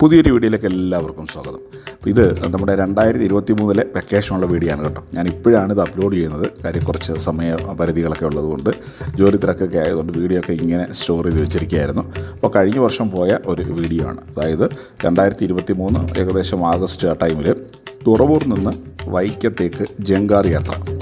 പുതിയൊരു വീഡിയോയിലേക്ക് എല്ലാവർക്കും സ്വാഗതം. ഇത് നമ്മുടെ രണ്ടായിരത്തി ഇരുപത്തി മൂന്നിലെ വെക്കേഷനുള്ള വീഡിയോ ആണ് കേട്ടോ. ഞാൻ ഇപ്പോഴാണ് ഇത് അപ്ലോഡ് ചെയ്യുന്നത്. കാര്യം കുറച്ച് സമയ പരിധികളൊക്കെ ഉള്ളതുകൊണ്ട് ജോലി തിരക്കൊക്കെ ആയതുകൊണ്ട് വീഡിയോ ഒക്കെ ഇങ്ങനെ സ്റ്റോർ ചെയ്ത് വെച്ചിരിക്കുകയായിരുന്നു. അപ്പോൾ കഴിഞ്ഞ വർഷം പോയ ഒരു വീഡിയോ ആണ്. അതായത് രണ്ടായിരത്തി ഇരുപത്തി മൂന്ന് ഏകദേശം ആഗസ്റ്റ് ആ ടൈമിൽ തുറവൂർ നിന്ന് വൈക്കത്തേക്ക് ജങ്കാർ യാത്ര.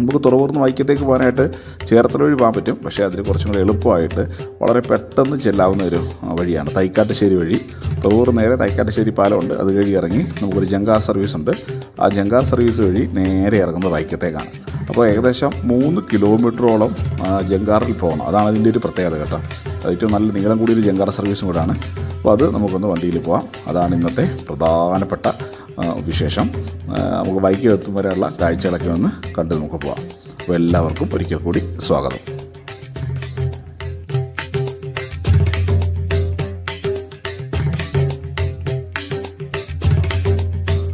നമുക്ക് തുറവൂർന്ന് വൈക്കത്തേക്ക് പോകാനായിട്ട് ചേർത്തല വഴി പോകാൻ പറ്റും. പക്ഷേ അതിന് കുറച്ചും കൂടി എളുപ്പമായിട്ട് വളരെ പെട്ടെന്ന് ചെല്ലാവുന്ന ഒരു വഴിയാണ് തൈക്കാട്ടുശ്ശേരി വഴി. തുറവൂർ നേരെ തൈക്കാട്ടുശ്ശേരി പാലമുണ്ട്. അത് കഴി ഇറങ്ങി നമുക്കൊരു ജങ്കാ സർവീസ് ഉണ്ട്. ആ ജങ്കാ സർവീസ് വഴി നേരെ ഇറങ്ങുന്നത് വൈക്കത്തേക്കാണ്. അപ്പോൾ ഏകദേശം മൂന്ന് കിലോമീറ്ററോളം ജങ്കാറിൽ പോകണം. അതാണ് അതിന്റെ ഒരു പ്രത്യേകത കേട്ടോ. ഏറ്റവും നല്ല നീളം കൂടിയൊരു ജങ്കാർ സർവീസും കൂടാണ്. അപ്പോൾ അത് നമുക്കൊന്ന് വണ്ടിയിൽ പോകാം അതാണ് ഇന്നത്തെ പ്രധാനപ്പെട്ട വിശേഷം. നമുക്ക് ബൈക്കിൽ എത്തും വരെയുള്ള കാഴ്ചകളൊക്കെ ഒന്ന് കണ്ട് നമുക്ക് പോവാം. അപ്പോൾ എല്ലാവർക്കും ഒരിക്കൽ കൂടി സ്വാഗതം.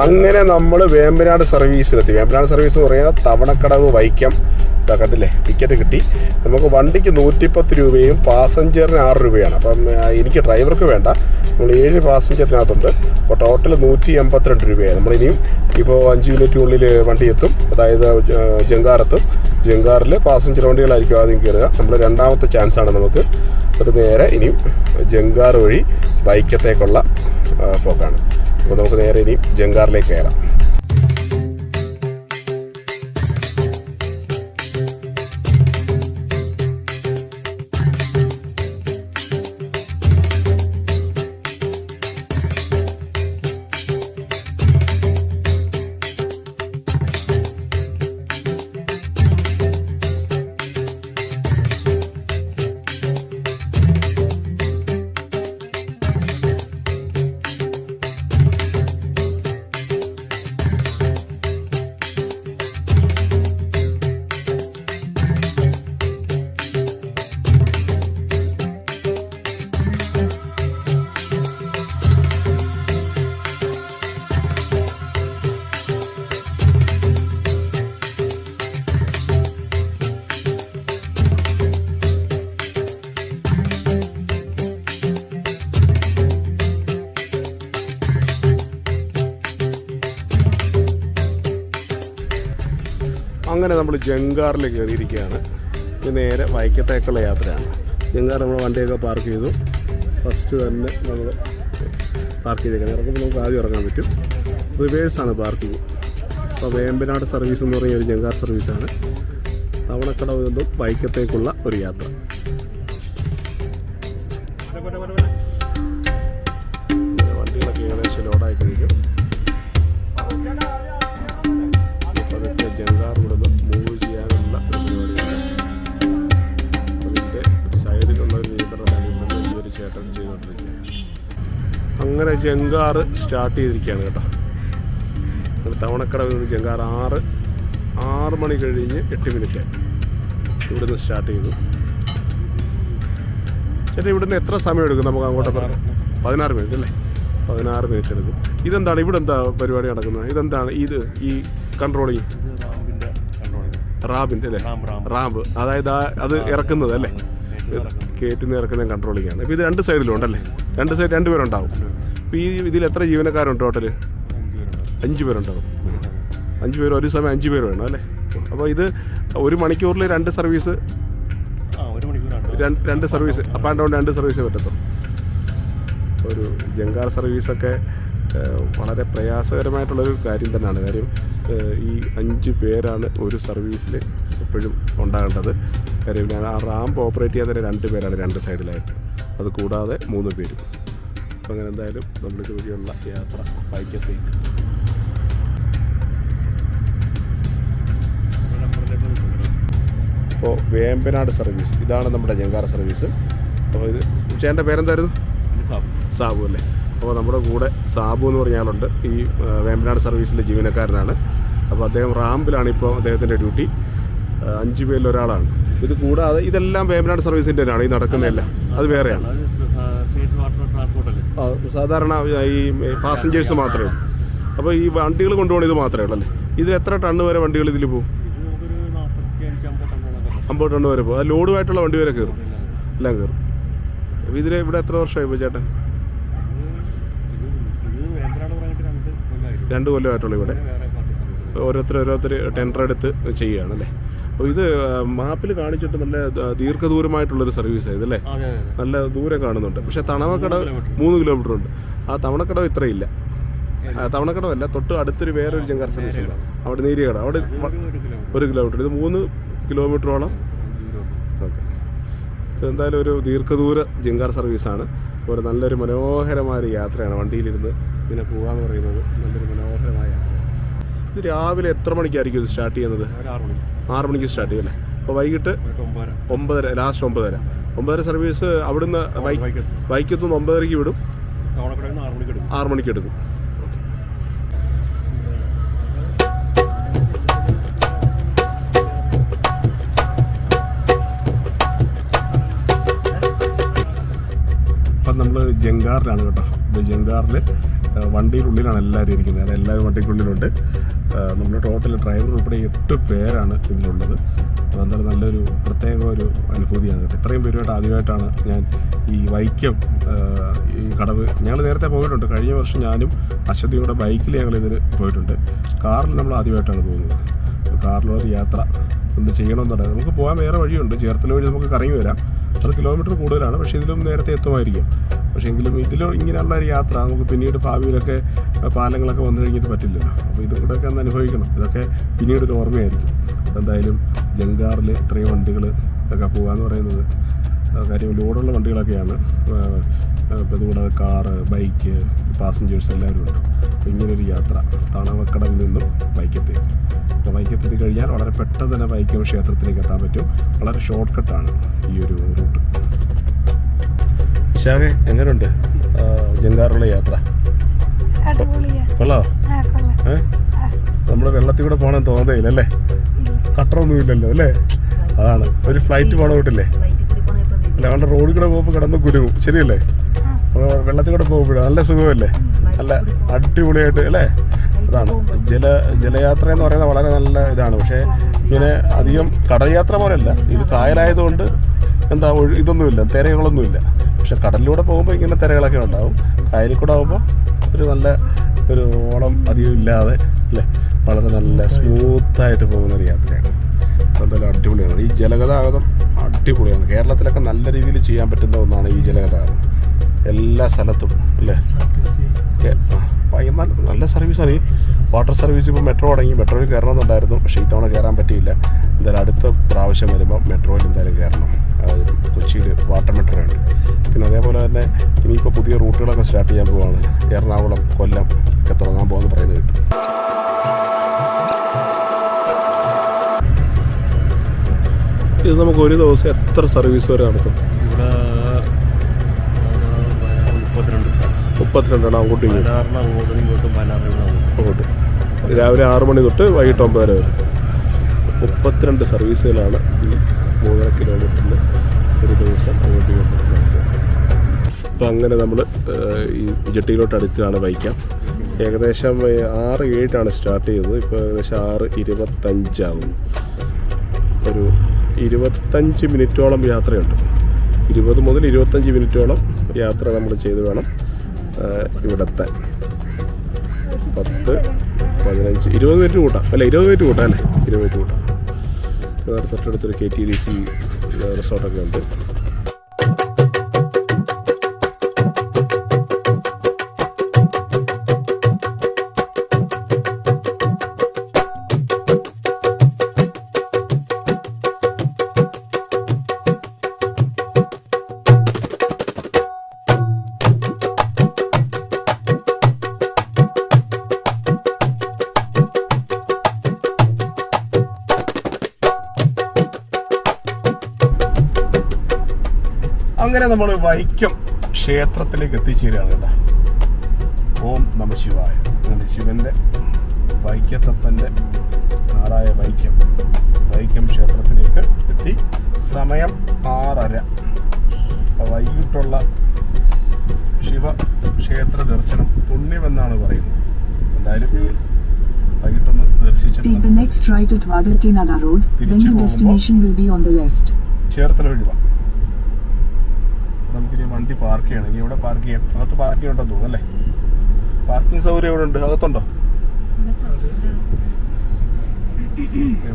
അങ്ങനെ നമ്മൾ വേമ്പനാട് സർവീസിലെത്തി. വേമ്പനാട് സർവീസ് എന്ന് പറഞ്ഞാൽ തവണക്കടവ് വൈക്കം. കണ്ടില്ലേ? ടിക്കറ്റ് കിട്ടി. നമുക്ക് വണ്ടിക്ക് നൂറ്റിപ്പത്ത് രൂപയും പാസഞ്ചറിന് ആറ് രൂപയാണ്. അപ്പം എനിക്ക് ഡ്രൈവർക്ക് വേണ്ട. നമ്മൾ ഏഴ് പാസഞ്ചറിനകത്തുണ്ട്. അപ്പോൾ ടോട്ടൽ നൂറ്റി എൺപത്തിരണ്ട് രൂപയാണ്. നമ്മളിനിയും ഇപ്പോൾ അഞ്ച് മിനിറ്റിനുള്ളിൽ വണ്ടി എത്തും. അതായത് ജങ്കാറെത്തും. ജങ്കാറിൽ പാസഞ്ചർ വണ്ടികളായിരിക്കും ആദ്യം കയറുക. നമ്മൾ രണ്ടാമത്തെ ചാൻസാണ് നമുക്ക്. ഒരു നേരെ ഇനിയും ജങ്കാർ വഴി ബൈക്കത്തേക്കുള്ള പോക്കാണ്. അപ്പോൾ നമുക്ക് നേരെ ഇനി ജങ്കാറിലേക്ക് കയറാം. അങ്ങനെ നമ്മൾ ജങ്കാറിൽ കയറിയിരിക്കുകയാണ്. ഇത് നേരെ വൈക്കത്തേക്കുള്ള യാത്രയാണ്. ജംഗാർ നമ്മൾ വണ്ടിയൊക്കെ പാർക്ക് ചെയ്തു. ഫസ്റ്റ് തന്നെ നമ്മൾ പാർക്ക് ചെയ്തേക്കുന്നത്. ഇറങ്ങുമ്പോൾ നമുക്ക് ആദ്യം ഇറങ്ങാൻ പറ്റും. റിവേഴ്സാണ് പാർക്കിങ് അപ്പോൾ വേമ്പനാട് സർവീസ് എന്ന് പറഞ്ഞ ഒരു ജംഗാർ സർവീസാണ് തവണക്കടവ് വൈക്കത്തേക്കുള്ള ഒരു യാത്ര. അങ്ങനെ ജങ്കാറ് സ്റ്റാർട്ട് ചെയ്തിരിക്കുകയാണ് കേട്ടോ. തവണക്കടവിൽ നിന്ന് ജങ്കാർ ആറ് ആറ് മണി കഴിഞ്ഞ് എട്ട് മിനിറ്റ് ഇവിടുന്ന് സ്റ്റാർട്ട് ചെയ്തു. ചേട്ടാ ഇവിടുന്ന് എത്ര സമയം എടുക്കും നമുക്ക് അങ്ങോട്ട് പതിനാറ് മിനിറ്റ് അല്ലേ? പതിനാറ് മിനിറ്റ് എടുക്കും. ഇതെന്താണ്? ഇവിടെ എന്താ പരിപാടി നടക്കുന്നത്? ഇതെന്താണ്? ഇത് ഈ കൺട്രോളിങ് റാബിന്റെ അല്ലേ? റാബ് അതായത് അത് ഇറക്കുന്നത് അല്ലേ? കയറ്റുന്ന ഇറക്കുന്ന കൺട്രോളിംഗ് ആണ് ഇപ്പോൾ ഇത് രണ്ട് സൈഡിലും ഉണ്ടല്ലേ? രണ്ട് സൈഡ് രണ്ട് പേരുണ്ടാവും. അപ്പോൾ ഈ ഇതിൽ എത്ര ജീവനക്കാരുണ്ട് ടോട്ടൽ അഞ്ച് പേരുണ്ടാവും. അഞ്ച് പേര് ഒരു സമയം അഞ്ച് പേര് വേണം അല്ലേ? അപ്പോൾ ഇത് ഒരു മണിക്കൂറിൽ രണ്ട് സർവീസ് രണ്ട് സർവീസ്. അപ്പ് ആൻഡ് ഡൗൺ രണ്ട് സർവീസ് പറ്റത്തുള്ളൂ. ഒരു ജങ്കാർ സർവീസൊക്കെ വളരെ പ്രയാസകരമായിട്ടുള്ളൊരു കാര്യം തന്നെയാണ്. കാര്യം ഈ അഞ്ച് പേരാണ് ഒരു സർവീസിൽ എപ്പോഴും ഉണ്ടാകേണ്ടത്. കാര്യം ഞാൻ ആ റാമ്പ് ഓപ്പറേറ്റ് ചെയ്യാൻ തന്നെ രണ്ട് പേരാണ് രണ്ട് സൈഡിലായിട്ട്. അത് കൂടാതെ മൂന്ന് പേരും. അപ്പം അങ്ങനെ എന്തായാലും നമ്മൾ ഇതുവഴിയുള്ള യാത്ര ബൈക്കത്തേക്ക് ഇപ്പോൾ വേമ്പനാട് സർവീസ്. ഇതാണ് നമ്മുടെ ജങ്കാർ സർവീസ്. അപ്പോൾ ഇത് ചേട്ടന്റെ പേരെന്തായിരുന്നു? സാബു. സാബു അല്ലേ? അപ്പോൾ നമ്മുടെ കൂടെ സാബു എന്ന് പറഞ്ഞാലുണ്ട് ഈ വേമ്പനാട് സർവീസിലെ ജീവനക്കാരനാണ്. അപ്പോൾ അദ്ദേഹം റാമ്പിലാണ് ഇപ്പോൾ അദ്ദേഹത്തിന്റെ ഡ്യൂട്ടി. അഞ്ച് പേരിൽ ഒരാളാണ് ഇത് കൂടാതെ ഇതെല്ലാം വേമ്പനാട് സർവീസിന്റെ തന്നെയാണ് ഈ നടക്കുന്നതെല്ലാം. അത് വേറെയാണ്. സാധാരണ ഈ പാസഞ്ചേഴ്സ് മാത്രമേ അപ്പോൾ ഈ വണ്ടികൾ കൊണ്ടുപോകണം ഇത് മാത്രമേ ഉള്ളൂ അല്ലേ? ഇതിൽ എത്ര ടണ്ണ് വരെ വണ്ടികൾ ഇതിൽ പോകും? അമ്പത് ടണ്ണ് വരെ പോകും. അത് ലോഡുമായിട്ടുള്ള വണ്ടി വരെ കയറും. എല്ലാം കയറും. അപ്പോൾ ഇതിൽ ഇവിടെ എത്ര വർഷമായി പോയി ചേട്ടൻ? രണ്ട് കൊല്ലമായിട്ടുള്ളൂ ഇവിടെ. ഓരോരുത്തർ ഓരോരുത്തർ ടെൻഡർ എടുത്ത് ചെയ്യുകയാണ് അല്ലേ? അപ്പോൾ ഇത് മാപ്പിൽ കാണിച്ചിട്ട് നല്ല ദീർഘദൂരമായിട്ടുള്ളൊരു സർവീസ് ആയത് അല്ലേ? നല്ല ദൂരെ കാണുന്നുണ്ട്. പക്ഷേ തണവക്കട മൂന്ന് കിലോമീറ്റർ. ഉണ്ട്. ആ തവണക്കടവ് ഇത്രയില്ല. തവണക്കടവല്ല തൊട്ട് അടുത്തൊരു വേറൊരു ജങ്കർ സർവീസ് ഉണ്ട്. അവിടെ നീരികട അവിടെ ഒരു കിലോമീറ്റർ. ഇത് മൂന്ന് കിലോമീറ്ററോളം. ഓക്കെ. ഇതെന്തായാലും ഒരു ദീർഘദൂര ജങ്കാർ സർവീസാണ്. ഒരു നല്ലൊരു മനോഹരമായ യാത്രയാണ് വണ്ടിയിലിരുന്ന് ഇങ്ങനെ പോകാന്ന് പറയുന്നത്. നല്ലൊരു യാത്ര ഇത് രാവിലെ എത്ര മണിക്കായിരിക്കും ഇത് സ്റ്റാർട്ട് ചെയ്യുന്നത്? ആറ് മണി ആറ് മണിക്ക് സ്റ്റാർട്ട് ചെയ്യും അല്ലേ അപ്പോൾ വൈകിട്ട് ഒമ്പതര. ലാസ്റ്റ് ഒമ്പതര. ഒമ്പതര സർവീസ് അവിടുന്ന് വൈ വൈകിട്ട്. വൈക്കത്തുനിന്ന് ഒമ്പതരയ്ക്ക് വിടും. നിന്ന് ആറ് മണിക്ക് എടുക്കും. അപ്പം നമ്മൾ ജങ്കാറിലാണ് കേട്ടോ. ജംഗാറിൽ ജങ്കാറിൽ വണ്ടിയിലുള്ളിലാണ് എല്ലാവരും ഇരിക്കുന്നത്. അതായത് എല്ലാവരും വണ്ടിക്കുള്ളിലുണ്ട്. നമ്മുടെ ടോട്ടൽ ഡ്രൈവർ ഉൾപ്പെടെ എട്ട് പേരാണ് ഇതിലുള്ളത്. അപ്പോൾ എന്തായാലും നല്ലൊരു പ്രത്യേക ഒരു അനുഭൂതിയാണ് കേട്ടോ. ഇത്രയും പേരുമായിട്ട് ആദ്യമായിട്ടാണ് ഞാൻ ഈ വൈക്കം ഈ കടവ്. ഞങ്ങൾ നേരത്തെ പോയിട്ടുണ്ട്. കഴിഞ്ഞ വർഷം ഞാനും അശ്വതിയുടെ ബൈക്കിൽ ഞങ്ങൾ ഇതിന് പോയിട്ടുണ്ട്. കാറിൽ നമ്മൾ ആദ്യമായിട്ടാണ് പോകുന്നത്. കാറിലൊരു യാത്ര ഒന്ന് ചെയ്യണമെന്നുണ്ടായിരുന്നു നമുക്ക് പോകാൻ വേറെ വഴിയുണ്ട്. ചേർത്തല വഴി നമുക്ക് കറങ്ങി വരാം. അത് കിലോമീറ്റർ കൂടുതലാണ് പക്ഷേ ഇതിലും നേരത്തെ എത്തുമായിരിക്കും. പക്ഷേ എങ്കിലും ഇതിലും ഇങ്ങനെയുള്ള ഒരു യാത്ര നമുക്ക് പിന്നീട് ഭാവിയിലൊക്കെ പാലങ്ങളൊക്കെ വന്നു കഴിഞ്ഞിട്ട് പറ്റില്ലല്ലോ. അപ്പോൾ ഇത് കൂടെയൊക്കെ ഒന്ന് അനുഭവിക്കണം. ഇതൊക്കെ പിന്നീട് ഒരു ഓർമ്മയായിരിക്കും എന്തായാലും ജങ്കാറിൽ ഇത്രയും വണ്ടികൾ ഒക്കെ പോകാമെന്ന് പറയുന്നത് കാര്യം ലോഡുള്ള വണ്ടികളൊക്കെയാണ്. ഇതുകൂടാതെ കാറ് ബൈക്ക് പാസഞ്ചേഴ്സ് എല്ലാവരും ഉണ്ട്. അപ്പോൾ ഇങ്ങനൊരു യാത്ര തണവക്കടവിൽ നിന്നും ബൈക്കെത്തേക്ക് അപ്പോൾ ബൈക്കെത്തി കഴിഞ്ഞാൽ വളരെ പെട്ടെന്ന് തന്നെ ബൈക്കും ക്ഷേത്രത്തിലേക്ക് എത്താൻ പറ്റും. വളരെ ഷോർട്ട് കട്ടാണ് ഈ ഒരു റൂട്ട് വിശാഖെ എങ്ങനെയുണ്ട് ജങ്കാറുള്ള യാത്ര? കൊള്ളോ കൊള്ളാം ആ കൊള്ളാം. ഏ? നമ്മൾ വെള്ളത്തിൽ കൂടെ പോകണമെന്ന് തോന്നുന്നില്ല അല്ലേ കട്ടറൊന്നും ഇല്ലല്ലോ അല്ലേ? അതാണ്. ഒരു ഫ്ലൈറ്റ് പോകണ കൂട്ടില്ലേ അവിടെ റോഡിൽ കൂടെ പോകുമ്പോൾ കിടന്ന് കുരുങ്ങും ശരിയല്ലേ? വെള്ളത്തിൽ കൂടെ പോകുമ്പോഴും. നല്ല സുഖമല്ലേ? നല്ല അടിപൊളിയായിട്ട് അല്ലേ? അതാണ്. ജല ജലയാത്ര എന്ന് പറയുന്നത് വളരെ നല്ല ഇതാണ്. പക്ഷേ ഇങ്ങനെ അധികം കടൽയാത്ര പോലെയല്ല. ഇത് കായലായതുകൊണ്ട് എന്താ ഇതൊന്നുമില്ല. തിരകളൊന്നുമില്ല. പക്ഷെ കടലിലൂടെ പോകുമ്പോൾ ഇങ്ങനെ തിരകളൊക്കെ ഉണ്ടാവും. കായലിൽ കൂടെ ആകുമ്പോൾ ഒരു നല്ല ഒരു ഓളം അധികം ഇല്ലാതെ അല്ലേ? വളരെ നല്ല സ്മൂത്തായിട്ട് പോകുന്ന ഒരു യാത്രയാണ്. എന്തായാലും അടിപൊളിയാണ്. ഈ ജലഗതാഗതം അടിപൊളിയാണ് കേരളത്തിലൊക്കെ നല്ല രീതിയിൽ ചെയ്യാൻ പറ്റുന്ന ഒന്നാണ് ഈ ജലഗതാഗതം. എല്ലാ സ്ഥലത്തും അല്ലേ? ഭയങ്കര നല്ല സർവീസാണ് ഈ വാട്ടർ സർവീസ് ഇപ്പോൾ മെട്രോ അടങ്ങി. മെട്രോയിൽ കയറണമെന്നുണ്ടായിരുന്നു പക്ഷേ ഇത്തവണ കയറാൻ പറ്റിയില്ല. എന്തായാലും അടുത്ത പ്രാവശ്യം വരുമ്പോൾ മെട്രോയിൽ എന്തായാലും കയറണം കൊച്ചിയിൽ വാട്ടർ മെട്രോ ഉണ്ട്. പിന്നെ അതേപോലെ തന്നെ ഇനിയിപ്പോൾ പുതിയ റൂട്ടുകളൊക്കെ സ്റ്റാർട്ട് ചെയ്യാൻ പോവാണ്. എറണാകുളം കൊല്ലം ഒക്കെ തുടങ്ങാൻ പോകുമെന്ന് പറയുന്നത് കേട്ടു. ഇത് നമുക്ക് ഒരു ദിവസം എത്ര സർവീസ് വരെ നടക്കും? ഇവിടെ പതിനാറ്, പതിനാറ്, മുപ്പത്തിരണ്ട് മുപ്പത്തിരണ്ടെണ്ണം അങ്ങോട്ടും പതിനാറിന് അങ്ങോട്ടും ഇങ്ങോട്ടും പതിനാറിന് അങ്ങോട്ട്. രാവിലെ ആറ് മണി തൊട്ട് വൈകിട്ട് ഒമ്പത് വരെ. വരും മുപ്പത്തിരണ്ട് സർവീസുകളാണ് ഈ മൂന്നര കിലോമീറ്ററിൽ ഒരു ദിവസം അങ്ങോട്ടും ഇങ്ങോട്ടും അപ്പം അപ്പോൾ അങ്ങനെ നമ്മൾ ഈ ജെട്ടിയിലോട്ട് അടുക്കുകയാണ് വൈക്കാം. ഏകദേശം ആറ് ഏഴാണ് സ്റ്റാർട്ട് ചെയ്തത്. ഇപ്പോൾ ഏകദേശം ആറ് ഇരുപത്തഞ്ചാകും ഒരു ഇരുപത്തഞ്ച് മിനിറ്റോളം യാത്രയുണ്ട്. ഇരുപത് മുതൽ ഇരുപത്തഞ്ച് മിനിറ്റോളം യാത്ര നമ്മൾ ചെയ്ത് വേണം ഇവിടുത്തെ. പത്ത് പതിനഞ്ച് ഇരുപത് മിനിറ്റ് കൂട്ടാം. അല്ല ഇരുപത് മിനിറ്റ് കൂട്ടാം അല്ലേ? ഇരുപത് മിനിറ്റ് കൂട്ടാം. തൊട്ടടുത്തൊരു കെ ടി ഡി സി റിസോർട്ടൊക്കെ ഉണ്ട്. അങ്ങനെ നമ്മൾ വൈക്കം ക്ഷേത്രത്തിലേക്ക് എത്തിച്ചേരുകയാണ് കേട്ടോ. ഓം നമ ശിവായ. അങ്ങനെ ശിവന്റെ വൈക്കത്തപ്പന്റെ നാടായ വൈക്കം. വൈക്കം ക്ഷേത്രത്തിലേക്ക് എത്തി. സമയം ആറര. വൈകിട്ടുള്ള ശിവ ക്ഷേത്ര ദർശനം പുണ്യമെന്നാണ് പറയുന്നത്. എന്തായാലും വൈകിട്ടൊന്ന് ദർശിച്ചിട്ട് ചേർത്തല right നമുക്കിനി വണ്ടി പാർക്ക് ചെയ്യണം. ഇനി ഇവിടെ പാർക്ക് ചെയ്യാം. അകത്ത് പാർക്ക് ചെയ്യണ്ടെന്ന് തോന്നുന്നു അല്ലേ? പാർക്കിംഗ് സൗകര്യം ഇവിടെ ഉണ്ട്. അകത്തുണ്ടോ?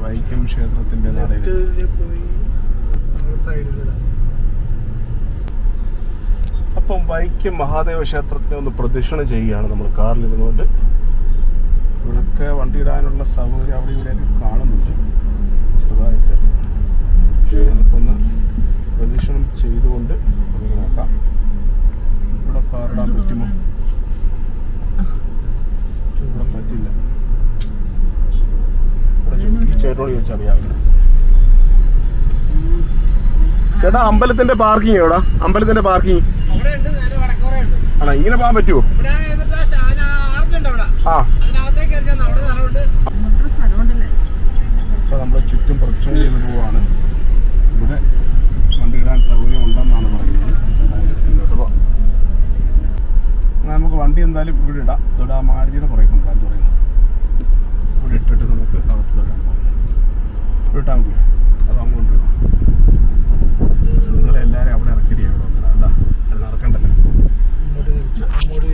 വൈക്കം ക്ഷേത്രത്തിന്റെ നടയിൽ അപ്പം വൈക്കം മഹാദേവ ക്ഷേത്രത്തിനെ ഒന്ന് പ്രദക്ഷിണം ചെയ്യുകയാണ് നമ്മൾ കാറിൽ ഇരുന്നുകൊണ്ട്. ഇവിടൊക്കെ വണ്ടി ഇടാനുള്ള സൗകര്യം അവിടെ ഇവിടെ കാണുന്നുണ്ട്. ചെറുതായിട്ട്. പക്ഷേ നമുക്കൊന്ന് പ്രദക്ഷിണം ചെയ്തുകൊണ്ട് നമുക്ക് നോക്കാം. ഇവിടെ കാറിടാൻ പറ്റുമോ? ഇവിടെ പറ്റില്ല. ഇവിടെ ചോ- ഈ ചേട്ടനോട് ചോദിച്ചറിയാവില്ല ചേട്ടാ അമ്പലത്തിന്റെ പാർക്കിംഗ് എവിടാ? അമ്പലത്തിന്റെ പാർക്കിംഗ്. അവിടെ ഉണ്ട് നേരെ വടക്കോറ ഉണ്ട് ആണോ ഇങ്ങനെ പോകാൻ പറ്റുമോ? ആ ഇപ്പൊ നമ്മൾ ചുറ്റും പ്രദക്ഷിണം ചെയ്ത് പോവാണ്. ഇവിടെ എന്തായാലും ഇവിടെ ഇടാം. ഇവിടെ ആ മാരുതിയുടെ പുറകെ കൊണ്ടിടാം പറയുന്നത് ഇവിടെ ഇട്ടിട്ട് നമുക്ക് അകത്ത് തൊടാൻ പോകാം ഇട്ടാൽ മതി. അത് അങ്ങോട്ട് നിങ്ങളെല്ലാവരും അവിടെ ഇറക്കിയിട്ട് ഇവിടെ വന്നിട്ടാണ് എന്താ അത് നടക്കണ്ടല്ലോ. അങ്ങോട്ട് അങ്ങോട്ട്